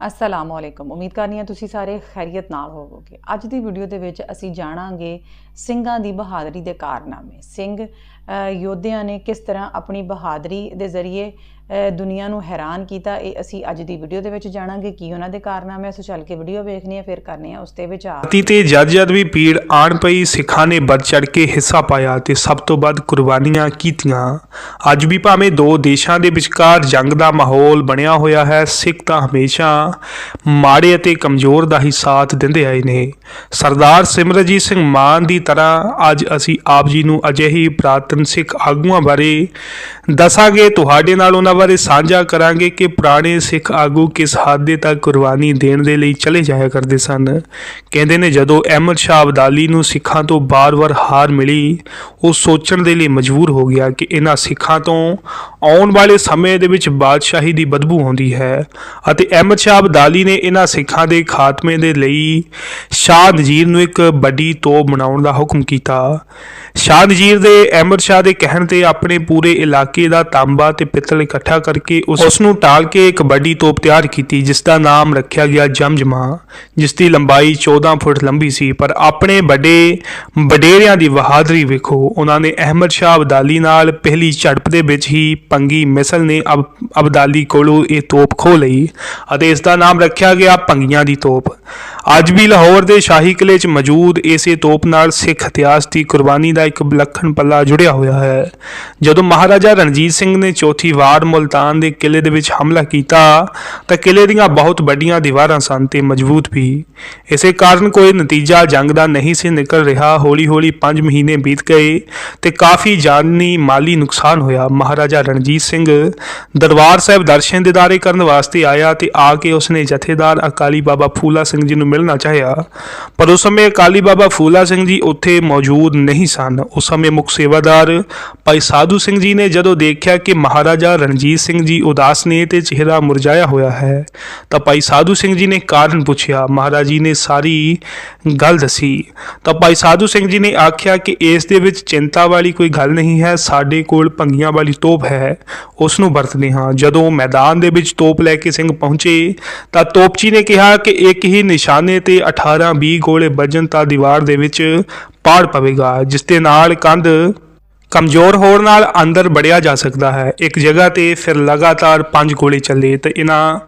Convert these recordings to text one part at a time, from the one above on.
ਅਸਲਾਮ ਅਲੈਕੁਮ ਉਮੀਦ ਕਰਨੀ ਹੈ ਤੁਸੀਂ ਸਾਰੇ ਖੈਰੀਅਤ ਨਾਲ ਹੋਵੋਗੇ। ਅੱਜ ਦੀ ਵੀਡੀਓ ਦੇ ਵਿੱਚ ਅਸੀਂ ਜਾਣਾਂਗੇ ਸਿੰਘਾਂ ਦੀ ਬਹਾਦਰੀ ਦੇ ਕਾਰਨਾਮੇ। ਸਿੰਘ ਯੋਧਿਆਂ ਨੇ ਕਿਸ ਤਰ੍ਹਾਂ ਆਪਣੀ ਬਹਾਦਰੀ ਦੇ ਜ਼ਰੀਏ ਦੁਨੀਆ ਨੂੰ ਹੈਰਾਨ ਕੀਤਾ, ਇਹ ਅਸੀਂ ਅੱਜ ਦੀ ਵੀਡੀਓ ਦੇ ਵਿੱਚ ਜਾਣਾਂਗੇ ਕੀ ਉਹਨਾਂ ਦੇ ਕਾਰਨਾਮੇ ਆ। ਸੋ ਚੱਲ ਕੇ ਵੀਡੀਓ ਵੇਖਣੀ ਹੈ, ਫਿਰ ਕਰਨੇ ਆ ਉਸ ਤੇ ਵਿਚਾਰ। ਅਤੀ ਤੇ ਜਦ ਜਦ ਵੀ ਪੀੜ ਆਣ ਪਈ, ਸਿੱਖਾਂ ਨੇ ਵੱਧ ਚੜ ਕੇ ਹਿੱਸਾ ਪਾਇਆ ਤੇ ਸਭ ਤੋਂ ਵੱਧ ਕੁਰਬਾਨੀਆਂ ਕੀਤੀਆਂ। ਅੱਜ ਵੀ ਭਾਵੇਂ ਦੋ ਦੇਸ਼ਾਂ ਦੇ ਵਿਚਕਾਰ ਜੰਗ ਦਾ ਮਾਹੌਲ ਬਣਿਆ ਹੋਇਆ ਹੈ, ਸਿੱਖ ਤਾਂ ਹਮੇਸ਼ਾ ਮਾੜੇ ਅਤੇ ਕਮਜ਼ੋਰ ਦਾ ਹੀ ਸਾਥ ਦਿੰਦੇ ਆਏ ਨੇ। ਸਰਦਾਰ ਸਿਮਰਜੀਤ ਸਿੰਘ ਮਾਨ ਦੀ ਤਰ੍ਹਾਂ ਅੱਜ ਅਸੀਂ ਆਪ ਜੀ ਨੂੰ ਅਜਿਹੀ ਪ੍ਰਾਤਨ ਸਿੱਖ ਆਗੂਆਂ ਬਾਰੇ ਦੱਸਾਂਗੇ, ਤੁਹਾਡੇ ਨਾਲ ਉਹਨਾਂ ਬਾਰੇ ਸਾਂਝਾ ਕਰਾਂਗੇ ਕਿ ਪੁਰਾਣੇ ਸਿੱਖ ਆਗੂ ਕਿਸ ਹੱਦ ਤੱਕ ਕੁਰਬਾਨੀ ਦੇਣ ਦੇ ਲਈ ਚਲੇ ਜਾਇਆ ਕਰਦੇ ਸਨ। ਕਹਿੰਦੇ ਨੇ, ਜਦੋਂ ਅਹਿਮਦ ਸ਼ਾਹ ਅਬਦਾਲੀ ਨੂੰ ਸਿੱਖਾਂ ਤੋਂ ਬਾਰ-ਬਾਰ ਹਾਰ ਮਿਲੀ, ਉਹ ਸੋਚਣ ਦੇ ਲਈ ਮਜਬੂਰ ਹੋ ਗਿਆ ਕਿ ਇਹਨਾਂ ਸਿੱਖਾਂ ਤੋਂ ਆਉਣ ਵਾਲੇ ਸਮੇਂ ਦੇ ਵਿੱਚ ਬਾਦਸ਼ਾਹੀ ਦੀ ਬਦਬੂ ਆਉਂਦੀ ਹੈ ਅਤੇ ਅਹਿਮਦ ਸ਼ਾਹ ਅਬਦਾਲੀ ਨੇ ਇਹਨਾਂ ਸਿੱਖਾਂ ਦੇ ਖਾਤਮੇ ਦੇ ਲਈ ਸ਼ਾਹ ਨਜੀਰ ਨੂੰ ਇੱਕ ਵੱਡੀ ਤੋਪ ਬਣਾਉਣ ਦਾ ਹੁਕਮ ਕੀਤਾ। ਸ਼ਾਹ ਨਜੀਰ ਦੇ ਅਹਿਮਦ ਸ਼ਾਹ ਦੇ ਕਹਿਣ ਤੇ ਆਪਣੇ ਪੂਰੇ ਇਲਾਕੇ ਦਾ ਤਾਂਬਾ ਤੇ ਪਿੱਤਲ ਇਕੱਠਾ ਕਰਕੇ ਉਸ ਨੂੰ ਟਾਲ ਕੇ ਇੱਕ ਵੱਡੀ ਤੋਪ ਤਿਆਰ ਕੀਤੀ ਜਿਸ ਦਾ ਨਾਮ ਰੱਖਿਆ ਗਿਆ ਜਮਜਮਾ ਜਿਸ ਦੀ ਲੰਬਾਈ 14 ਫੁੱਟ ਲੰਬੀ ਸੀ। ਪਰ ਆਪਣੇ ਵੱਡੇ, ਵਡੇਰਿਆਂ ਦੀ ਬਹਾਦਰੀ ਵੇਖੋ, ਉਹਨਾਂ ਨੇ ਅਹਿਮਦ ਸ਼ਾਹ ਅਬਦਾਲੀ ਨਾਲ ਪਹਿਲੀ ਝੜਪ ਦੇ ਵਿੱਚ ਹੀ ਪੰਗੀ ਮਿਸਲ ਨੇ ਅਬ, ਅਬਦਾਲੀ ਕੋਲੋਂ ਇਹ ਤੋਪ ਖੋ ਲਈ ਅਤੇ ਇਸ ਦਾ ਨਾਮ ਰੱਖਿਆ ਗਿਆ ਪੰਗੀਆਂ ਦੀ ਤੋਪ। ਅੱਜ ਵੀ ਲਾਹੌਰ ਦੇ ਸ਼ਾਹੀ ਕਿਲੇ 'ਚ ਮੌਜੂਦ ਇਸੇ ਤੋਪ ਨਾਲ ਸਿੱਖ ਇਤਿਹਾਸ ਦੀ ਕੁਰਬਾਨੀ ਦਾ ਇੱਕ ਵਿਲੱਖਣ ਪੱਲਾ ਜੁੜਿਆ ਹੋਇਆ ਹੈ। ਜਦੋਂ ਮਹਾਰਾਜਾ ਰਣਜੀਤ ਸਿੰਘ ਨੇ ਚੌਥੀ ਵਾਰ ਮੁਲਤਾਨ ਦੇ ਕਿਲੇ ਦੇ ਵਿੱਚ ਹਮਲਾ ਕੀਤਾ, ਤਾਂ ਕਿਲੇ ਦੀਆਂ ਬਹੁਤ ਵੱਡੀਆਂ ਦੀਵਾਰਾਂ ਸਨ ਤੇ ਮਜ਼ਬੂਤ ਵੀ। ਇਸੇ ਕਾਰਨ ਕੋਈ ਨਤੀਜਾ ਜੰਗ ਦਾ ਨਹੀਂ ਸੀ ਨਿਕਲ ਰਿਹਾ। ਹੌਲੀ-ਹੌਲੀ 5 ਮਹੀਨੇ ਬੀਤ ਗਏ ਤੇ ਕਾਫੀ ਜਾਨੀ ਮਾਲੀ ਨੁਕਸਾਨ ਹੋਇਆ। ਮਹਾਰਾਜਾ ਰਣਜੀਤ ਸਿੰਘ ਦਰਬਾਰ ਸਾਹਿਬ ਦਰਸ਼ਨ ਦਿਦਾਰੇ ਕਰਨ ਵਾਸਤੇ ਆਇਆ ਤੇ ਆ ਕੇ ਉਸਨੇ ਜਥੇਦਾਰ ਅਕਾਲੀ ਬਾਬਾ ਫੂਲਾ ਸਿੰਘ ਜੀ ਨੂੰ ਮਿਲਣਾ ਚਾਹਿਆ। ਪਰ ਉਸ ਸਮੇਂ ਅਕਾਲੀ ਬਾਬਾ ਫੂਲਾ ਸਿੰਘ ਜੀ ਉੱਥੇ ਮੌਜੂਦ ਨਹੀਂ ਸਨ। ਉਸ ਸਮੇਂ ਮੁੱਖ ਸੇਵਾਦਾਰ ਭਾਈ ਸਾਧੂ ਸਿੰਘ ਜੀ ਨੇ ਜਦੋਂ ਦੇਖਿਆ ਕਿ ਮਹਾਰਾਜਾ ਰਣਜੀਤ ਸਿੰਘ ਜੀ ਉਦਾਸ ਨੇ ਤੇ ਚਿਹਰਾ ਮੁਰਝਾਇਆ ਹੋਇਆ ਹੈ, ਤਾਂ ਭਾਈ ਸਾਧੂ ਸਿੰਘ ਜੀ ਨੇ ਕਾਰਨ ਪੁੱਛਿਆ। ਮਹਾਰਾਜ ਜੀ ਨੇ ਸਾਰੀ ਗੱਲ ਦੱਸੀ। ਤਾਂ ਭਾਈ ਸਾਧੂ ਸਿੰਘ ਜੀ ਨੇ ਆਖਿਆ ਕਿ ਇਸ ਦੇ ਵਿੱਚ ਚਿੰਤਾ ਵਾਲੀ ਕੋਈ ਗੱਲ ਨਹੀਂ ਹੈ, ਸਾਡੇ ਕੋਲ ਭੰਗੀਆਂ ਵਾਲੀ ਤੋਪ ਹੈ, ਉਸ ਨੂੰ ਵਰਤਦੇ ਹਾਂ। ਜਦੋਂ ਮੈਦਾਨ ਦੇ ਵਿੱਚ ਤੋਪ ਲੈ ਕੇ ਸਿੰਘ ਪਹੁੰਚੇ, ਤਾਂ ਤੋਪਚੀ ਨੇ ਕਿਹਾ ਕਿ ਇੱਕ ਹੀ ਨਿਸ਼ਾਨੇ ਤੇ 18 20 ਗੋਲੇ ਵੱਜਣ ਤਾਂ ਦੀਵਾਰ ਦੇ ਵਿੱਚ ਪਾੜ ਪਵੇਗਾ, ਜਿਸ ਦੇ ਨਾਲ ਕੰਧ ਕਮਜ਼ੋਰ ਹੋਣ ਨਾਲ ਅੰਦਰ ਵੜਿਆ ਜਾ ਸਕਦਾ ਹੈ। ਇੱਕ ਜਗ੍ਹਾ ਤੇ ਫਿਰ ਲਗਾਤਾਰ ਪੰਜ ਗੋਲੇ ਚੱਲੇ ਤੇ ਇਹਨਾਂ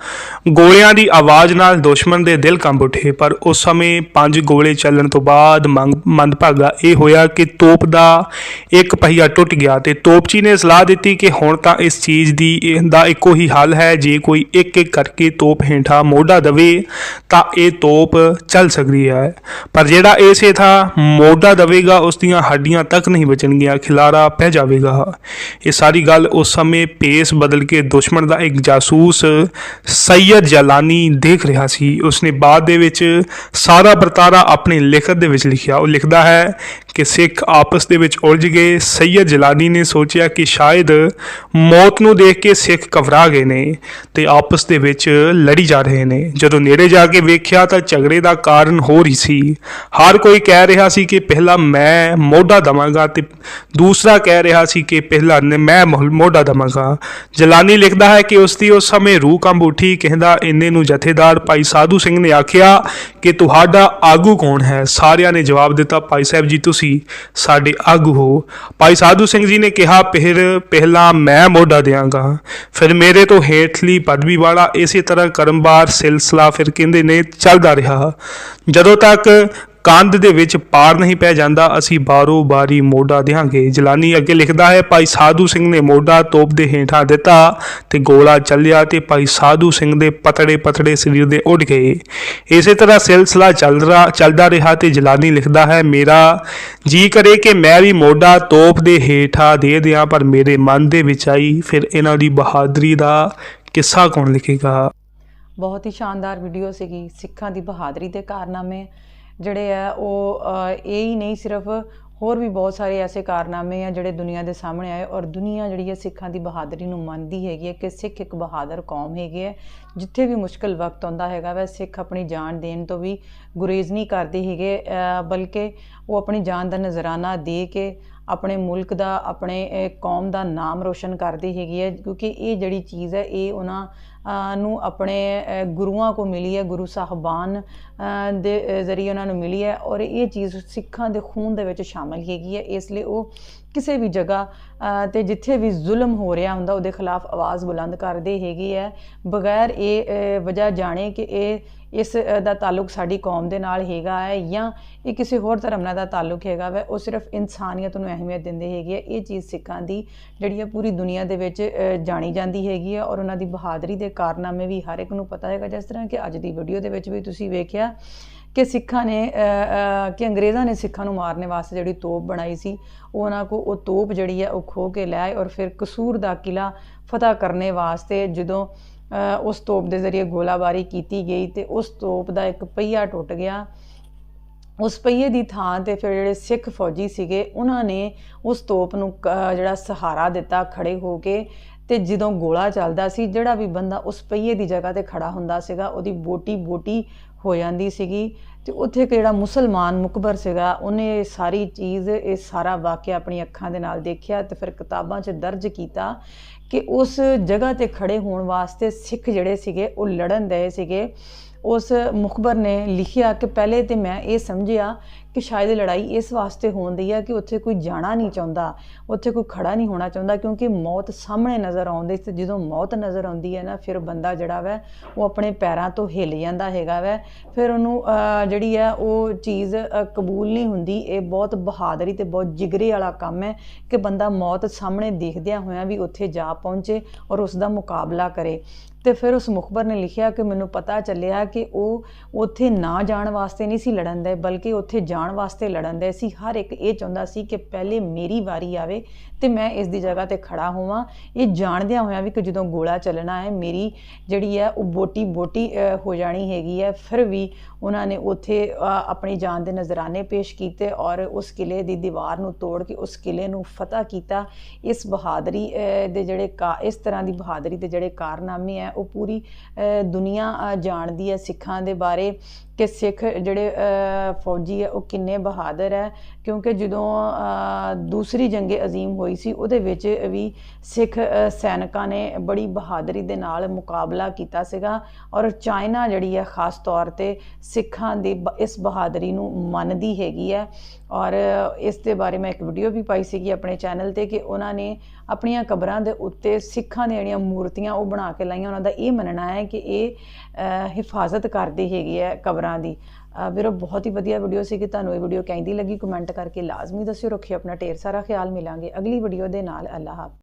ਗੋਲਿਆਂ ਦੀ ਆਵਾਜ਼ ਨਾਲ ਦੁਸ਼ਮਣ ਦੇ ਦਿਲ ਕੰਬ ਉੱਠੇ, ਪਰ ਉਸ ਸਮੇਂ ਪੰਜ ਗੋਲੇ ਚੱਲਣ ਤੋਂ ਬਾਅਦ ਮੰਗ- ਮੰਦਭਾਗਾ ਇਹ ਹੋਇਆ ਕਿ ਤੋਪ ਦਾ ਇੱਕ ਪਹੀਆ ਟੁੱਟ ਗਿਆ ਤੇ ਤੋਪਚੀ ਨੇ ਸਲਾਹ ਦਿੱਤੀ ਕਿ ਹੁਣ ਤਾਂ ਇਸ ਚੀਜ਼ ਦੀ, ਇਹ ਦਾ ਇੱਕੋ ਹੀ ਹੱਲ ਹੈ, ਜੇ ਕੋਈ ਇੱਕ ਇੱਕ ਕਰਕੇ ਤੋਪ ਹੇਠਾਂ ਮੋਢਾ ਦਵੇ ਤਾਂ ਇਹ ਤੋਪ ਚੱਲ ਸਕਦੀ ਹੈ। ਪਰ ਜਿਹੜਾ ਇਸੇ ਥਾਂ ਮੋਢਾ ਦਵੇਗਾ, ਉਸ ਦੀਆਂ ਹੱਡੀਆਂ ਤੱਕ ਨਹੀਂ ਬਚਣਗੀਆਂ ਖਿਲਾਰਾ ਪੈ ਜਾਵੇਗਾ। ਇਹ ਸਾਰੀ ਗੱਲ ਉਸ ਸਮੇਂ ਪੇਸ ਬਦਲ ਕੇ ਦੁਸ਼ਮਣ ਦਾ ਇੱਕ ਜਾਸੂਸ ਸੈਯਦ ਜਲਾਨੀ ਦੇਖ ਰਿਹਾ ਸੀ। ਉਸਨੇ ਬਾਅਦ ਦੇ ਵਿੱਚ ਸਾਰਾ ਵਰਤਾਰਾ ਆਪਣੀ ਲਿਖਤ ਦੇ ਵਿੱਚ ਲਿਖਿਆ। ਉਹ ਲਿਖਦਾ ਹੈ ਕਿ ਸਿੱਖ ਆਪਸ ਦੇ ਵਿੱਚ ਉਲਝ ਗਏ। ਸੈਯਦ ਜਲਾਨੀ ਨੇ ਸੋਚਿਆ ਕਿ ਸ਼ਾਇਦ ਮੌਤ ਨੂੰ ਦੇਖ ਕੇ ਸਿੱਖ ਘਬਰਾ ਗਏ ਨੇ ਤੇ ਆਪਸ ਦੇ ਵਿੱਚ ਲੜੀ ਜਾ ਰਹੇ ਨੇ। ਜਦੋਂ ਨੇੜੇ ਜਾ ਕੇ ਵੇਖਿਆ ਤਾਂ ਝਗੜੇ ਦਾ ਕਾਰਨ ਹੋਰ ਹੀ ਸੀ। ਹਰ ਕੋਈ ਕਹਿ ਰਿਹਾ ਸੀ ਕਿ ਪਹਿਲਾਂ ਮੈਂ ਮੋਢਾ ਦਵਾਂਗਾ ਤੇ ਦੂਸਰਾ ਕਹਿ ਰਿਹਾ ਸੀ ਕਿ ਪਹਿਲਾਂ ਮੈਂ ਮੋਹ- ਮੋਢਾ ਦਵਾਂਗਾ। ਜਲਾਨੀ ਲਿਖਦਾ ਹੈ ਕਿ ਉਸ ਦੀ ਉਸ ਸਮੇਂ ਰੂਹ ਕੰਬ ਉੱਠੀ, ਕਹਿੰਦਾ, ਇੰਨੇ ਨੂੰ ਜਥੇਦਾਰ ਭਾਈ ਸਾਧੂ ਸਿੰਘ ਨੇ ਆਖਿਆ ਕਿ ਤੁਹਾਡਾ ਆਗੂ ਕੌਣ ਹੈ? ਸਾਰਿਆਂ ਨੇ ਜਵਾਬ ਦਿੱਤਾ, ਭਾਈ ਸਾਹਿਬ ਜੀ, ਤੁਸੀਂ ਸਾਡੇ ਆਗੂ ਹੋ। ਭਾਈ ਸਾਧੂ ਸਿੰਘ ਜੀ ਨੇ ਕਿਹਾ, ਫਿਰ ਪਹਿਲਾਂ ਮੈਂ ਮੋਢਾ ਦਿਆਂਗਾ। ਫਿਰ ਮੇਰੇ ਤੋਂ ਹੇਠਲੀ ਪਦਵੀ ਵਾਲਾ ਇਸੇ ਤਰ੍ਹਾਂ ਕਰਮਬਾਰ ਸਿਲਸਿਲਾ ਫਿਰ ਕਹਿੰਦੇ ਨੇ, ਚੱਲਦਾ ਰਿਹਾ। ਜਦੋਂ ਤੱਕ ਕੰਧ ਦੇ ਵਿੱਚ ਪਾਰ ਨਹੀਂ ਪੈ ਜਾਂਦਾ, ਅਸੀਂ ਬਾਰੋ ਬਾਰੀ ਮੋਢਾ ਦੇਾਂਗੇ ਜਲਾਨੀ ਅੱਗੇ ਲਿਖਦਾ ਹੈ, ਭਾਈ ਸਾਧੂ ਸਿੰਘ ਨੇ ਮੋਢਾ ਤੋਪ ਦੇ ਹੇਠਾਂ ਦਿੱਤਾ ਤੇ ਗੋਲਾ ਚੱਲਿਆ ਤੇ ਭਾਈ ਸਾਧੂ ਸਿੰਘ ਦੇ ਪਤੜੇ ਪਤੜੇ ਸਰੀਰ ਦੇ ਉੱਡ ਗਏ। ਇਸੇ ਤਰ੍ਹਾਂ ਸਿਲਸਿਲਾ ਚੱਲਦਾ ਚੱਲਦਾ ਰਿਹਾ ਤੇ ਜਲਾਨੀ ਲਿਖਦਾ ਹੈ, ਮੇਰਾ ਜੀ ਕਰੇ ਕਿ ਮੈਂ ਵੀ ਮੋਢਾ ਤੋਪ ਦੇ ਹੇਠਾਂ ਦੇ ਦਿਆਂ, ਪਰ ਮੇਰੇ ਮਨ ਦੇ ਵਿੱਚ ਆਈ ਫਿਰ ਇਹਨਾਂ ਦੀ ਬਹਾਦਰੀ ਦਾ ਕਿੱਸਾ ਕੌਣ ਲਿਖੇਗਾ? ਬਹੁਤ ਹੀ ਸ਼ਾਨਦਾਰ ਵੀਡੀਓ ਸੀਗੀ, ਸਿੱਖਾਂ ਦੀ ਬਹਾਦਰੀ ਦੇ ਕਾਰਨਾਮੇ। ਜਿਹੜੇ ਆ, ਉਹ ਇਹ ਹੀ ਨਹੀਂ ਸਿਰਫ ਹੋਰ ਵੀ ਬਹੁਤ ਸਾਰੇ ਐਸੇ ਕਾਰਨਾਮੇ ਆ ਜਿਹੜੇ ਦੁਨੀਆ ਦੇ ਸਾਹਮਣੇ ਆਏ ਔਰ ਦੁਨੀਆ ਜਿਹੜੀ ਹੈ ਸਿੱਖਾਂ ਦੀ ਬਹਾਦਰੀ ਨੂੰ ਮੰਨਦੀ ਹੈਗੀ ਹੈ ਕਿ ਸਿੱਖ ਇੱਕ ਬਹਾਦਰ ਕੌਮ ਹੈਗੀ ਹੈ, ਜਿੱਥੇ ਵੀ ਮੁਸ਼ਕਲ ਵਕਤ ਆਉਂਦਾ ਹੈਗਾ ਵੈ, ਸਿੱਖ ਆਪਣੀ ਜਾਨ ਦੇਣ ਤੋਂ ਵੀ ਗੁਰੇਜ਼ ਨਹੀਂ ਕਰਦੇ ਹੈਗੇ ਬਲਕਿ ਉਹ ਆਪਣੀ ਜਾਨ ਦਾ ਨਜ਼ਰਾਨਾ ਦੇ ਕੇ ਆਪਣੇ ਮੁਲਕ ਦਾ, ਆਪਣੇ ਕੌਮ ਦਾ ਨਾਮ ਰੋਸ਼ਨ ਕਰਦੀ ਹੈਗੀ ਹੈ, ਕਿਉਂਕਿ ਇਹ ਜਿਹੜੀ ਚੀਜ਼ ਹੈ, ਇਹ ਉਹਨਾਂ ਨੂੰ ਆਪਣੇ ਗੁਰੂਆਂ ਕੋ ਮਿਲੀ ਹੈ, ਗੁਰੂ ਸਾਹਿਬਾਨ ਦੇ ਜ਼ਰੀਏ ਉਹਨਾਂ ਨੂੰ ਮਿਲੀ ਹੈ ਔਰ ਇਹ ਚੀਜ਼ ਸਿੱਖਾਂ ਦੇ ਖੂਨ ਦੇ ਵਿੱਚ ਸ਼ਾਮਲ ਹੈਗੀ ਹੈ। ਇਸ ਲਈ ਉਹ ਕਿਸੇ ਵੀ ਜਗ੍ਹਾ ਤੇ ਜਿੱਥੇ ਵੀ ਜ਼ੁਲਮ ਹੋ ਰਿਹਾ ਹੁੰਦਾ, ਉਹਦੇ ਖਿਲਾਫ ਆਵਾਜ਼ ਬੁਲੰਦ ਕਰਦੇ ਹੈਗੇ ਹੈ। ਬਗੈਰ ਇਹ ਵਜ੍ਹਾ ਜਾਣੇ ਕਿ ਇਹ, ਇਸ ਦਾ ਤਾਲੁਕ ਸਾਡੀ ਕੌਮ ਦੇ ਨਾਲ ਹੈਗਾ ਹੈ ਜਾਂ ਇਹ ਕਿਸੇ ਹੋਰ ਧਰਮ ਨਾਲ ਦਾ ਤਾਲੁਕ ਹੈਗਾ ਵੈ, ਉਹ ਸਿਰਫ ਇਨਸਾਨੀਅਤ ਨੂੰ ਅਹਿਮੀਅਤ ਦਿੰਦੇ ਹੈਗੇ ਆ ਇਹ ਚੀਜ਼ ਸਿੱਖਾਂ ਦੀ ਜਿਹੜੀ ਹੈ ਪੂਰੀ ਦੁਨੀਆ ਦੇ ਵਿੱਚ ਜਾਣੀ ਜਾਂਦੀ ਹੈਗੀ ਹੈ ਔਰ ਉਹਨਾਂ ਦੀ ਬਹਾਦਰੀ ਦੇ ਕਾਰਨਾਮੇ ਵੀ ਹਰ ਇੱਕ ਨੂੰ ਪਤਾ ਹੈਗਾ ਜਿਸ ਤਰ੍ਹਾਂ ਕਿ ਅੱਜ ਦੀ ਵੀਡੀਓ ਦੇ ਵਿੱਚ ਵੀ ਤੁਸੀਂ ਵੇਖਿਆ ਕਿ ਸਿੱਖਾਂ ਨੇ ਕਿ ਅੰਗਰੇਜ਼ਾਂ ਨੇ ਸਿੱਖਾਂ ਨੂੰ ਮਾਰਨੇ ਵਾਸਤੇ ਜਿਹੜੀ ਤੋਪ ਬਣਾਈ ਸੀ ਉਹਨਾਂ ਕੋ ਉਹ ਤੋਪ ਜਿਹੜੀ ਹੈ ਉਹ ਖੋ ਕੇ ਲੈ ਆਏ ਔਰ ਫਿਰ ਕਸੂਰ ਦਾ ਕਿਲਾ ਫਤਹ ਕਰਨੇ ਵਾਸਤੇ ਜਦੋਂ ਅ, ਉਸ ਤੋਪ ਦੇ ਜ਼ਰੀਏ ਗੋਲਾਬਾਰੀ ਕੀਤੀ ਗਈ ਤੇ ਉਸ ਤੋਪ ਦਾ ਇੱਕ ਪਹੀਆ ਟੁੱਟ ਗਿਆ। ਉਸ ਪਹੀਏ ਦੀ ਥਾਂ ਤੇ ਫਿਰ ਜਿਹੜੇ ਸਿੱਖ ਫੌਜੀ ਸੀਗੇ ਉਹਨਾਂ ਨੇ ਉਸ ਤੋਪ ਨੂੰ ਕ- ਜਿਹੜਾ ਸਹਾਰਾ ਦਿੱਤਾ ਖੜੇ ਹੋ ਕੇ ਤੇ ਜਦੋਂ ਗੋਲਾ ਚੱਲਦਾ ਸੀ, ਜਿਹੜਾ ਵੀ ਬੰਦਾ ਉਸ ਪਹੀਏ ਦੀ ਜਗ੍ਹਾ ਤੇ ਖੜਾ ਹੁੰਦਾ ਸੀਗਾ, ਉਹਦੀ ਬੋਟੀ ਬੋਟੀ ਹੋ ਜਾਂਦੀ ਸੀਗੀ ਤੇ ਉੱਥੇ ਇੱਕ ਜਿਹੜਾ ਮੁਸਲਮਾਨ ਮੁਕਬਰ ਸੀਗਾ, ਉਹਨੇ ਇਹ ਸਾਰੀ ਚੀਜ਼, ਇਹ ਸਾਰਾ ਵਾਕਿਆ ਆਪਣੀ ਅੱਖਾਂ ਦੇ ਨਾਲ ਦੇਖਿਆ ਤੇ ਫਿਰ ਕਿਤਾਬਾਂ 'ਚ ਦਰਜ ਕੀਤਾ ਕਿ ਉਸ ਜਗ੍ਹਾ ਤੇ ਖੜੇ ਹੋਣ ਵਾਸਤੇ ਸਿੱਖ ਜਿਹੜੇ ਸੀਗੇ, ਉਹ ਲੜਨ ਦਏ ਸੀਗੇ। ਉਸ ਮੁਖਬਰ ਨੇ ਲਿਖਿਆ ਕਿ ਪਹਿਲੇ ਤੇ ਮੈਂ ਇਹ ਸਮਝਿਆ ਕਿ ਸ਼ਾਇਦ ਲੜਾਈ ਇਸ ਵਾਸਤੇ ਹੋਣਦੀ ਹੈ ਕਿ ਉੱਥੇ ਕੋਈ ਜਾਣਾ ਨਹੀਂ ਚਾਹੁੰਦਾ, ਉੱਥੇ ਕੋਈ ਖੜਾ ਨਹੀਂ ਹੋਣਾ ਚਾਹੁੰਦਾ, ਕਿਉਂਕਿ ਮੌਤ ਸਾਹਮਣੇ ਨਜ਼ਰ ਆਉਂਦੀ ਤੇ ਜਦੋਂ ਮੌਤ ਨਜ਼ਰ ਆਉਂਦੀ ਹੈ ਨਾ, ਫਿਰ ਬੰਦਾ ਜਿਹੜਾ ਵੈ, ਉਹ ਆਪਣੇ ਪੈਰਾਂ ਤੋਂ ਹਿੱਲ ਜਾਂਦਾ ਹੈਗਾ ਵੈ। ਫਿਰ ਉਹਨੂੰ ਜਿਹੜੀ ਹੈ ਉਹ ਚੀਜ਼ ਕਬੂਲ ਨਹੀਂ ਹੁੰਦੀ। ਇਹ ਬਹੁਤ ਬਹਾਦਰੀ ਤੇ ਬਹੁਤ ਜਿਗਰੇ ਵਾਲਾ ਕੰਮ ਹੈ ਕਿ ਬੰਦਾ ਮੌਤ ਸਾਹਮਣੇ ਦੇਖਦਿਆਂ ਹੋਇਆਂ ਵੀ ਉੱਥੇ ਜਾ ਪਹੁੰਚੇ ਔਰ ਉਸ ਦਾ ਮੁਕਾਬਲਾ ਕਰੇ। ਤੇ ਫਿਰ ਉਸ ਮੁਖਬਰ ਨੇ ਲਿਖਿਆ ਕਿ ਮੈਨੂੰ ਪਤਾ ਚੱਲਿਆ ਕਿ ਉਹ ਉੱਥੇ ਨਾ ਜਾਣ ਵਾਸਤੇ ਨਹੀਂ ਸੀ ਲੜਨ ਦੇ, ਬਲਕਿ ਉੱਥੇ ਜਾਣ ਵਾਸਤੇ ਲੜਨ ਦੇ ਸੀ। ਹਰ ਇੱਕ ਇਹ ਚਾਹੁੰਦਾ ਸੀ ਕਿ ਪਹਿਲੇ ਮੇਰੀ ਵਾਰੀ ਆਵੇ ਤੇ ਮੈਂ ਇਸ ਦੀ ਜਗ੍ਹਾ ਤੇ ਖੜਾ ਹੋਵਾਂ। ਇਹ ਜਾਣਦਿਆਂ ਹੋਇਆਂ ਵੀ ਕਿ ਜਦੋਂ ਗੋਲਾ ਚੱਲਣਾ ਹੈ ਮੇਰੀ ਜਿਹੜੀ ਹੈ ਉਹ ਬੋਟੀ ਬੋਟੀ ਹੋ ਜਾਣੀ ਹੈਗੀ ਹੈ। ਫਿਰ ਵੀ ਉਹਨਾਂ ਨੇ ਉੱਥੇ ਆਪਣੀ ਜਾਨ ਦੇ ਨਜ਼ਰਾਨੇ ਪੇਸ਼ ਕੀਤੇ ਔਰ ਉਸ ਕਿਲੇ ਦੀ ਦੀਵਾਰ ਨੂੰ ਤੋੜ ਕੇ ਉਸ ਕਿਲੇ ਨੂੰ ਫਤਹ ਕੀਤਾ। ਇਸ ਬਹਾਦਰੀ ਦੇ ਜਿਹੜੇ ਕਾ ਇਸ ਤਰ੍ਹਾਂ ਦੀ ਬਹਾਦਰੀ ਦੇ ਜਿਹੜੇ ਕਾਰਨਾਮੇ ਹੈ ਉਹ ਪੂਰੀ ਅ, ਦੁਨੀਆ ਜਾਣਦੀ ਹੈ ਸਿੱਖਾਂ ਦੇ ਬਾਰੇ। ਕਿ ਸਿੱਖ ਜਿਹੜੇ ਫੌਜੀ ਹੈ ਉਹ ਕਿੰਨੇ ਬਹਾਦਰ ਹੈ ਕਿਉਂਕਿ ਜਦੋਂ ਦੂਸਰੀ ਜੰਗੇ ਅਜ਼ੀਮ ਹੋਈ ਸੀ, ਉਹਦੇ ਵਿੱਚ ਵੀ ਸਿੱਖ ਸੈਨਿਕਾਂ ਨੇ ਬੜੀ ਬਹਾਦਰੀ ਦੇ ਨਾਲ ਮੁਕਾਬਲਾ ਕੀਤਾ ਸੀਗਾ ਔਰ ਚਾਈਨਾ ਜਿਹੜੀ ਹੈ ਖਾਸ ਤੌਰ ਤੇ ਸਿੱਖਾਂ ਦੀ ਬ- ਇਸ ਬਹਾਦਰੀ ਨੂੰ ਮੰਨਦੀ ਹੈਗੀ ਹੈ ਔਰ ਇਸ ਦੇ ਬਾਰੇ ਮੈਂ ਇੱਕ ਵੀਡੀਓ ਵੀ ਪਾਈ ਸੀਗੀ ਆਪਣੇ ਚੈਨਲ ਤੇ ਕਿ ਉਹਨਾਂ ਨੇ ਆਪਣੀਆਂ ਕਬਰਾਂ ਦੇ ਉੱਤੇ ਸਿੱਖਾਂ ਦੀਆਂ ਜਿਹੜੀਆਂ ਮੂਰਤੀਆਂ ਉਹ ਬਣਾ ਕੇ ਲਾਈਆਂ, ਉਹਨਾਂ ਦਾ ਇਹ ਮੰਨਣਾ ਹੈ ਕਿ ਇਹ ਹਿਫਾਜ਼ਤ ਕਰਦੀ ਹੈਗੀ ਹੈ ਕਬਰਾਂ ਦੀ। ਵੀਰੋ, ਬਹੁਤ ਹੀ ਵਧੀਆ ਵੀਡੀਓ ਸੀ ਕਿ ਤੁਹਾਨੂੰ ਇਹ ਵੀਡੀਓ ਕਹਿੰਦੀ ਲੱਗੀ ਕਮੈਂਟ ਕਰਕੇ ਲਾਜ਼ਮੀ ਦੱਸਿਓ, ਰੱਖਿਓ ਆਪਣਾ ਢੇਰ ਸਾਰਾ ਖਿਆਲ, ਮਿਲਾਂਗੇ ਅਗਲੀ ਵੀਡੀਓ ਦੇ ਨਾਲ, ਅੱਲਾਹ ਹਾਫਿਜ਼।